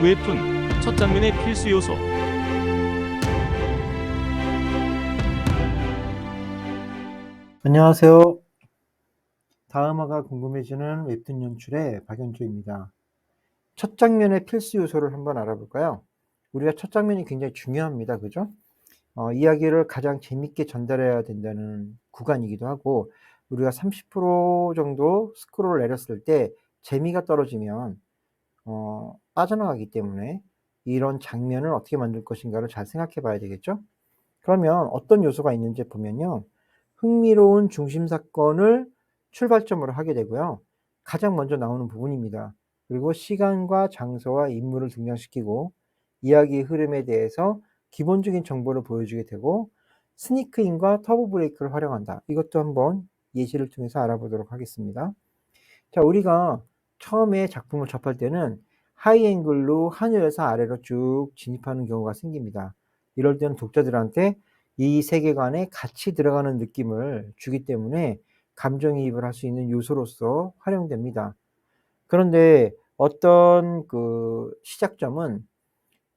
웹툰 첫 장면의 필수 요소 안녕하세요. 다음화가 궁금해지는 웹툰 연출의 박연주입니다. 첫 장면의 필수 요소를 한번 알아볼까요? 우리가 첫 장면이 굉장히 중요합니다. 그죠? 어, 이야기를 가장 재밌게 전달해야 된다는 구간이기도 하고, 우리가 30% 정도 스크롤을 내렸을 때 재미가 떨어지면, 어, 빠져나가기 때문에 이런 장면을 어떻게 만들 것인가를 잘 생각해 봐야 되겠죠? 그러면 어떤 요소가 있는지 보면요. 흥미로운 중심 사건을 출발점으로 하게 되고요. 가장 먼저 나오는 부분입니다. 그리고 시간과 장소와 인물을 등장시키고 이야기의 흐름에 대해서 기본적인 정보를 보여주게 되고 스니크인과 터보 브레이크를 활용한다. 이것도 한번 예시를 통해서 알아보도록 하겠습니다. 자, 우리가 처음에 작품을 접할 때는 하이 앵글로 하늘에서 아래로 쭉 진입하는 경우가 생깁니다. 이럴 때는 독자들한테 이 세계관에 같이 들어가는 느낌을 주기 때문에 감정이입을 할 수 있는 요소로서 활용됩니다. 그런데 어떤 그 시작점은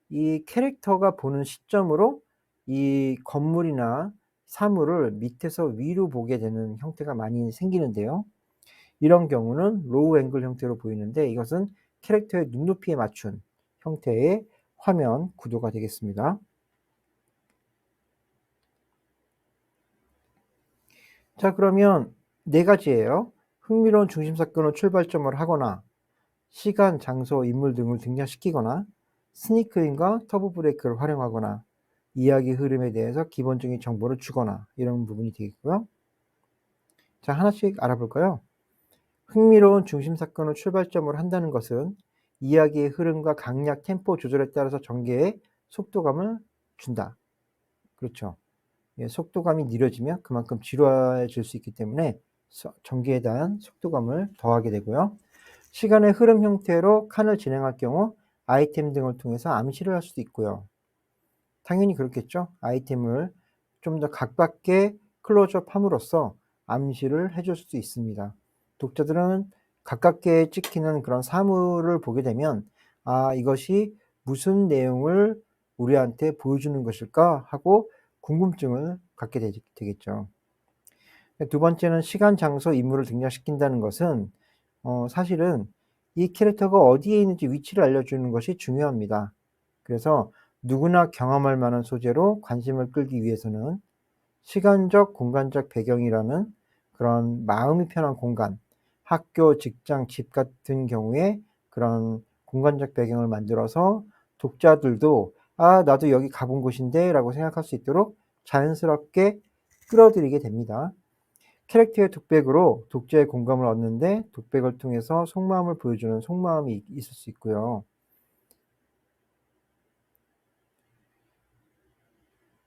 이 캐릭터가 보는 시점으로 이 건물이나 사물을 밑에서 위로 보게 되는 형태가 많이 생기는데요. 이런 경우는 로우 앵글 형태로 보이는데 이것은 캐릭터의 눈높이에 맞춘 형태의 화면 구도가 되겠습니다. 자, 그러면 네 가지예요. 흥미로운 중심 사건을 출발점으로 하거나 시간, 장소, 인물 등을 등장시키거나 스니크인과 터보 브레이크를 활용하거나 이야기 흐름에 대해서 기본적인 정보를 주거나 이런 부분이 되겠고요. 자, 하나씩 알아볼까요? 흥미로운 중심 사건을 출발점으로 한다는 것은 이야기의 흐름과 강약, 템포 조절에 따라서 전개의 속도감을 준다. 그렇죠. 예, 속도감이 느려지면 그만큼 지루해질 수 있기 때문에 전개에 대한 속도감을 더하게 되고요. 시간의 흐름 형태로 칸을 진행할 경우 아이템 등을 통해서 암시를 할 수도 있고요. 당연히 그렇겠죠. 아이템을 좀더 가깝게 클로즈업 함으로써 암시를 해줄 수도 있습니다. 독자들은 가깝게 찍히는 그런 사물을 보게 되면 아 이것이 무슨 내용을 우리한테 보여주는 것일까 하고 궁금증을 갖게 되겠죠. 두 번째는 시간, 장소, 인물을 등장시킨다는 것은 어, 사실은 이 캐릭터가 어디에 있는지 위치를 알려주는 것이 중요합니다. 그래서 누구나 경험할 만한 소재로 관심을 끌기 위해서는 시간적, 공간적 배경이라는 그런 마음이 편한 공간, 학교, 직장, 집 같은 경우에 그런 공간적 배경을 만들어서 독자들도 아, 나도 여기 가본 곳인데 라고 생각할 수 있도록 자연스럽게 끌어들이게 됩니다. 캐릭터의 독백으로 독자의 공감을 얻는데 독백을 통해서 속마음을 보여주는 속마음이 있을 수 있고요.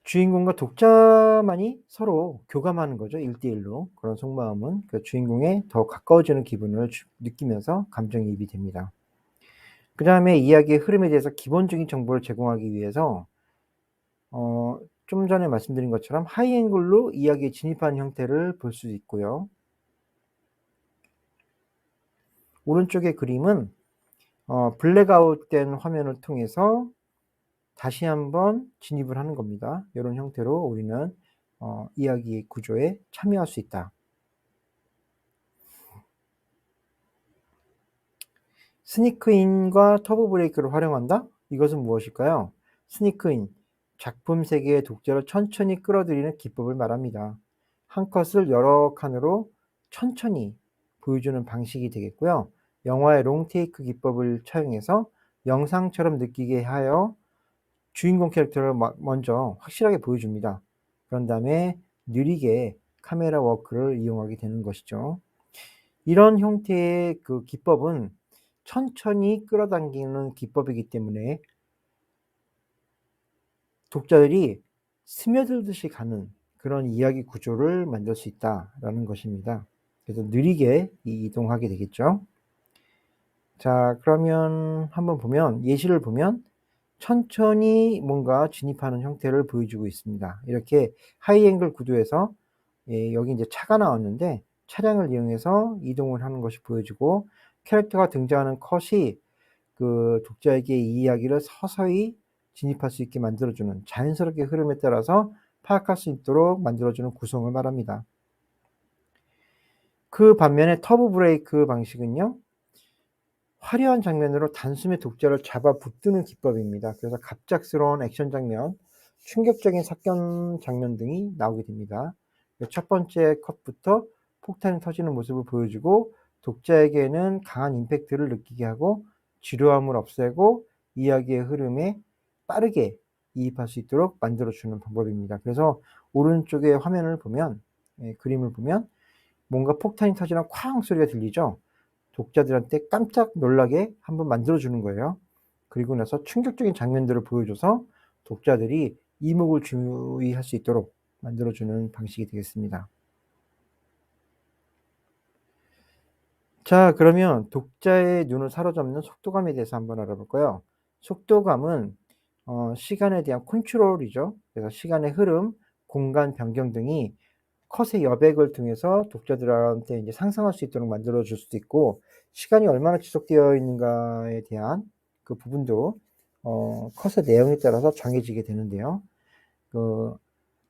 주인공과 독자만이 서로 교감하는 거죠. 일대일로 그런 속마음은 그 주인공에 더 가까워지는 기분을 느끼면서 감정이입이 됩니다. 그 다음에 이야기의 흐름에 대해서 기본적인 정보를 제공하기 위해서 어, 좀 전에 말씀드린 것처럼 하이앵글로 이야기에 진입하는 형태를 볼 수 있고요. 오른쪽의 그림은 어, 블랙아웃된 화면을 통해서 다시 한번 진입을 하는 겁니다. 이런 형태로 우리는 어, 이야기 구조에 참여할 수 있다. 스니크인과 터보 브레이크를 활용한다? 이것은 무엇일까요? 스니크인, 작품 세계의 독자를 천천히 끌어들이는 기법을 말합니다. 한 컷을 여러 칸으로 천천히 보여주는 방식이 되겠고요. 영화의 롱테이크 기법을 차용해서 영상처럼 느끼게 하여 주인공 캐릭터를 먼저 확실하게 보여줍니다. 그런 다음에 느리게 카메라 워크를 이용하게 되는 것이죠. 이런 형태의 그 기법은 천천히 끌어당기는 기법이기 때문에 독자들이 스며들듯이 가는 그런 이야기 구조를 만들 수 있다라는 것입니다. 그래서 느리게 이동하게 되겠죠. 자, 그러면 한번 보면 예시를 보면 천천히 뭔가 진입하는 형태를 보여주고 있습니다. 이렇게 하이앵글 구도에서 예, 여기 이제 차가 나왔는데 차량을 이용해서 이동을 하는 것이 보여지고 캐릭터가 등장하는 컷이 그 독자에게 이 이야기를 서서히 진입할 수 있게 만들어주는 자연스럽게 흐름에 따라서 파악할 수 있도록 만들어주는 구성을 말합니다. 그 반면에 터보 브레이크 방식은요, 화려한 장면으로 단숨에 독자를 잡아 붙드는 기법입니다. 그래서 갑작스러운 액션 장면, 충격적인 사건 장면 등이 나오게 됩니다. 첫 번째 컷부터 폭탄이 터지는 모습을 보여주고 독자에게는 강한 임팩트를 느끼게 하고 지루함을 없애고 이야기의 흐름에 빠르게 이입할 수 있도록 만들어주는 방법입니다. 그래서 오른쪽에 화면을 보면, 예, 그림을 보면 뭔가 폭탄이 터지는 쾅 소리가 들리죠? 독자들한테 깜짝 놀라게 한번 만들어주는 거예요. 그리고 나서 충격적인 장면들을 보여줘서 독자들이 이목을 주의할 수 있도록 만들어주는 방식이 되겠습니다. 자, 그러면 독자의 눈을 사로잡는 속도감에 대해서 한번 알아볼까요? 속도감은 어, 시간에 대한 컨트롤이죠. 그래서 시간의 흐름, 공간 변경 등이 컷의 여백을 통해서 독자들한테 이제 상상할 수 있도록 만들어 줄 수도 있고 시간이 얼마나 지속되어 있는가에 대한 그 부분도 어, 컷의 내용에 따라서 정해지게 되는데요. 그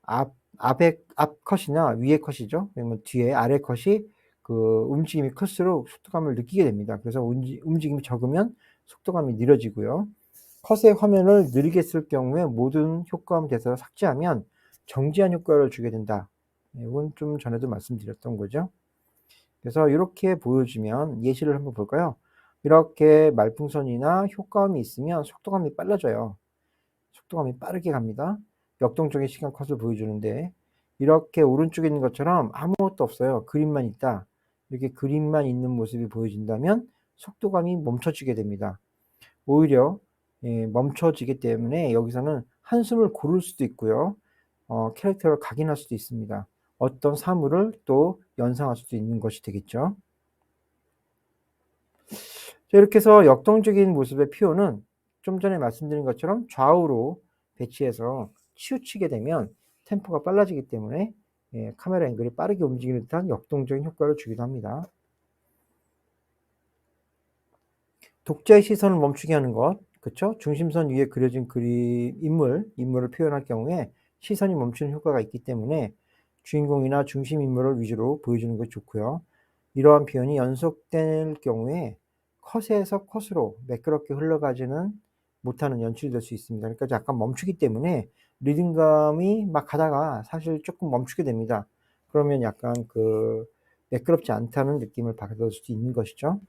앞, 앞에 앞 컷이나 위에 컷이죠. 그러면 뒤에 아래 컷이 그 움직임이 클수록 속도감을 느끼게 됩니다. 그래서 움직임이 적으면 속도감이 느려지고요. 컷의 화면을 느리게 쓸 경우에 모든 효과음 대사를 삭제하면 정지한 효과를 주게 된다. 이건 좀 전에도 말씀드렸던 거죠. 그래서 이렇게 보여주면 예시를 한번 볼까요? 이렇게 말풍선이나 효과음이 있으면 속도감이 빨라져요. 속도감이 빠르게 갑니다. 역동적인 시간 컷을 보여주는데 이렇게 오른쪽에 있는 것처럼 아무것도 없어요. 그림만 있다. 이렇게 그림만 있는 모습이 보여진다면 속도감이 멈춰지게 됩니다. 오히려 예, 멈춰지기 때문에 여기서는 한숨을 고를 수도 있고요. 어, 캐릭터를 각인할 수도 있습니다. 어떤 사물을 또 연상할 수도 있는 것이 되겠죠. 자, 이렇게 해서 역동적인 모습의 표현은 좀 전에 말씀드린 것처럼 좌우로 배치해서 치우치게 되면 템포가 빨라지기 때문에 예, 카메라 앵글이 빠르게 움직이는 듯한 역동적인 효과를 주기도 합니다. 독자의 시선을 멈추게 하는 것, 그쵸? 중심선 위에 그려진 그림, 인물, 인물을 표현할 경우에 시선이 멈추는 효과가 있기 때문에 주인공이나 중심 인물을 위주로 보여주는 것이 좋고요. 이러한 표현이 연속될 경우에 컷에서 컷으로 매끄럽게 흘러가지는 못하는 연출이 될 수 있습니다. 그러니까 약간 멈추기 때문에 리듬감이 막 가다가 사실 조금 멈추게 됩니다. 그러면 약간 그 매끄럽지 않다는 느낌을 받을 수도 있는 것이죠.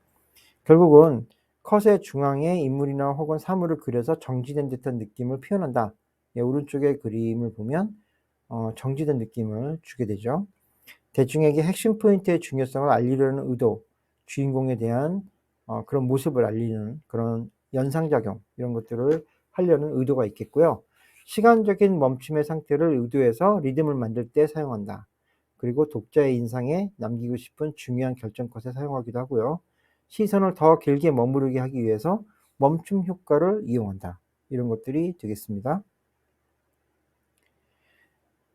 결국은 컷의 중앙에 인물이나 혹은 사물을 그려서 정지된 듯한 느낌을 표현한다. 예, 오른쪽의 그림을 보면 어, 정지된 느낌을 주게 되죠. 대중에게 핵심 포인트의 중요성을 알리려는 의도, 주인공에 대한 어, 그런 모습을 알리는 그런 연상작용 이런 것들을 하려는 의도가 있겠고요. 시간적인 멈춤의 상태를 의도해서 리듬을 만들 때 사용한다. 그리고 독자의 인상에 남기고 싶은 중요한 결정컷에 사용하기도 하고요. 시선을 더 길게 머무르게 하기 위해서 멈춤 효과를 이용한다. 이런 것들이 되겠습니다.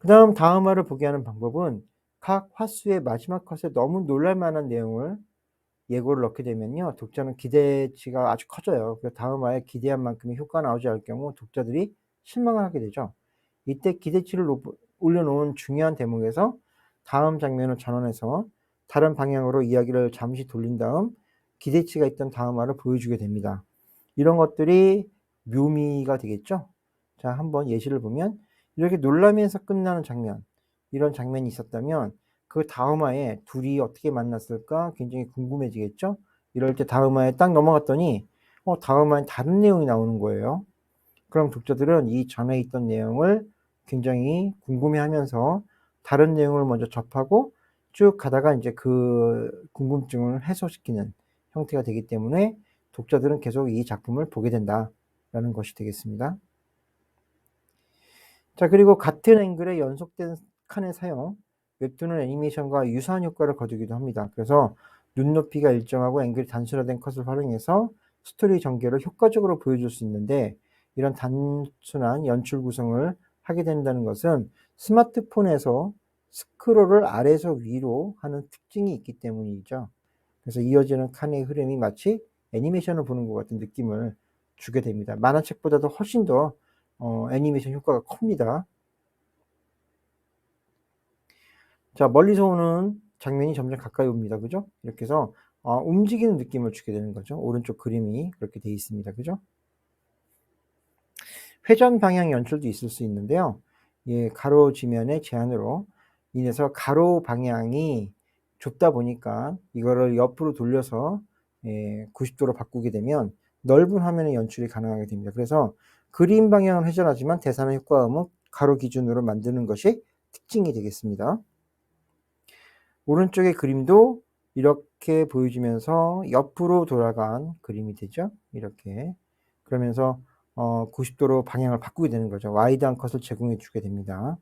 그 다음 다음화를 보게 하는 방법은 각 화수의 마지막 컷에 너무 놀랄만한 내용을 예고를 넣게 되면요. 독자는 기대치가 아주 커져요. 그래서 다음화에 기대한 만큼의 효과가 나오지 않을 경우 독자들이 실망을 하게 되죠. 이때 기대치를 올려놓은 중요한 대목에서 다음 장면을 전환해서 다른 방향으로 이야기를 잠시 돌린 다음 기대치가 있던 다음화를 보여주게 됩니다. 이런 것들이 묘미가 되겠죠. 자, 한번 예시를 보면 이렇게 놀라면서 끝나는 장면, 이런 장면이 있었다면 그 다음화에 둘이 어떻게 만났을까 굉장히 궁금해지겠죠. 이럴 때 다음화에 딱 넘어갔더니 어, 다음화에 다른 내용이 나오는 거예요. 그럼 독자들은 이 전에 있던 내용을 굉장히 궁금해하면서 다른 내용을 먼저 접하고 쭉 가다가 이제 그 궁금증을 해소시키는 형태가 되기 때문에 독자들은 계속 이 작품을 보게 된다라는 것이 되겠습니다. 자, 그리고 같은 앵글의 연속된 칸의 사용, 웹툰은 애니메이션과 유사한 효과를 거두기도 합니다. 그래서 눈높이가 일정하고 앵글이 단순화된 컷을 활용해서 스토리 전개를 효과적으로 보여줄 수 있는데 이런 단순한 연출 구성을 하게 된다는 것은 스마트폰에서 스크롤을 아래에서 위로 하는 특징이 있기 때문이죠. 그래서 이어지는 칸의 흐름이 마치 애니메이션을 보는 것 같은 느낌을 주게 됩니다. 만화책보다도 훨씬 더 어, 애니메이션 효과가 큽니다. 자, 멀리서 오는 장면이 점점 가까이 옵니다. 그죠? 이렇게 해서 어, 움직이는 느낌을 주게 되는 거죠. 오른쪽 그림이 그렇게 되어 있습니다. 그죠? 회전 방향 연출도 있을 수 있는데요. 예, 가로 지면의 제한으로 인해서 가로 방향이 좁다 보니까 이거를 옆으로 돌려서 예, 90도로 바꾸게 되면 넓은 화면의 연출이 가능하게 됩니다. 그래서 그림 방향은 회전하지만 대사나 효과음은 가로 기준으로 만드는 것이 특징이 되겠습니다. 오른쪽의 그림도 이렇게 보여주면서 옆으로 돌아간 그림이 되죠. 이렇게. 그러면서 어, 90도로 방향을 바꾸게 되는 거죠. 와이드한 컷을 제공해 주게 됩니다.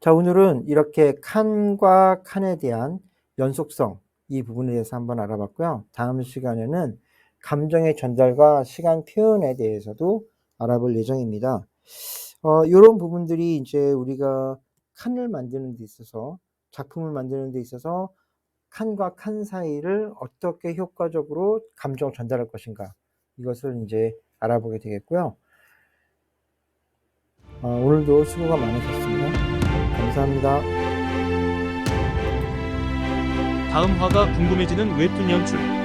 자, 오늘은 이렇게 칸과 칸에 대한 연속성 이 부분에 대해서 한번 알아봤고요. 다음 시간에는 감정의 전달과 시간 표현에 대해서도 알아볼 예정입니다. 어, 이런 부분들이 이제 우리가 칸을 만드는 데 있어서 작품을 만드는 데 있어서 칸과 칸 사이를 어떻게 효과적으로 감정을 전달할 것인가 이것을 이제 알아보게 되겠고요. 어, 오늘도 수고가 많으셨습니다. 감사합니다. 다음 화가 궁금해지는 웹툰 연출